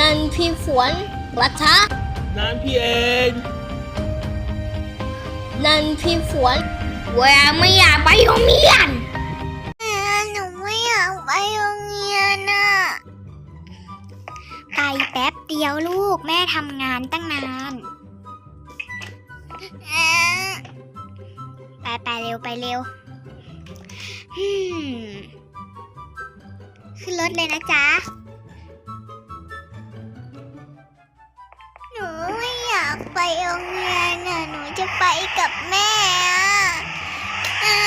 นั่นพี่ฝวนรัชะนั่นพี่เองนั่นพี่ฝวนแหวไม่อยากไปโรงเรียนหนูไม่อยากไปโรงเรียนน่ะไปแป๊บเดียวลูกแม่ทำงานตั้งนานไปไปเร็วไปเร็วฮึมขึ้นรถเลยนะจ๊ะ ไม่อยากไปโรงเรียนน่ะหนูจะไปกับแม่อะอ่า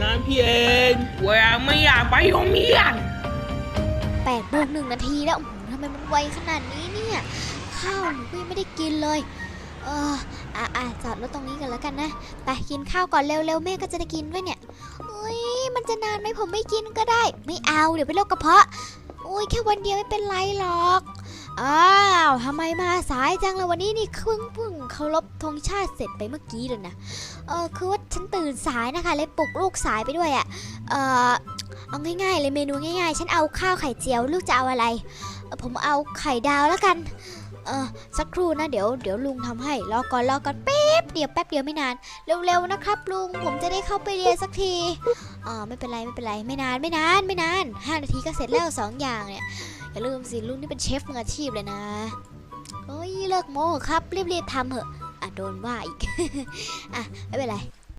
นั่นพี่เองแหวไม่อยากไปโรงเรียนแปดโมงหนึ่งนาทีแล้วอื้อหือทำไมมันไวขนาดนี้เนี่ย ข้าวหนูก็ยังไม่ได้กินเลย เอออะอะจอดรถตรงนี้กันแล้วกันนะไปกินข้าวก่อนเร็วๆแม่ก็จะได้กินด้วยเนี่ยอุ้ยมันจะนานไหมผมไม่กินก็ได้ ไม่เอาเดี๋ยวเป็นโรคกระเพาะอุ้ยแค่วันเดียวไม่เป็นไรหรอกอ้าวทำไมมาสายจังเลยวันนี้นี่เพิ่งเพิ่งเคารพธงชาติเสร็จไปเมื่อกี้เลยนะ เออคือว่าฉันตื่นสายนะคะเลยปลุกลูกสายไปด้วยอะ่ะ เออเอาง่ายๆเลยเมนูง่ายๆ ฉันเอาข้าวไข่เจียวลูกจะเอาอะไร ผมเอาไข่ดาวแล้วกัน เออสักครู่นะเดี๋ยวเดี๋ยวลุงทำให้รอก่อนรอก่อนแป๊บเดียวแป๊บเดียวไม่นานเร็วๆนะครับ ลุงผมจะได้เข้าไปเรียนสักทีอ่าไม่เป็นไรไม่เป็นไรไม่นานไม่นานไม่นานห้านาทีก็เสร็จแล้วสองอย่างเนี่ย อย่าลืมสิลุงนี่เป็นเชฟมืออาชีพเลยนะเฮ้ยเลิกโม้ครับรีบๆทำเถอะอะโดนว่าอีก อะไม่เป็นไร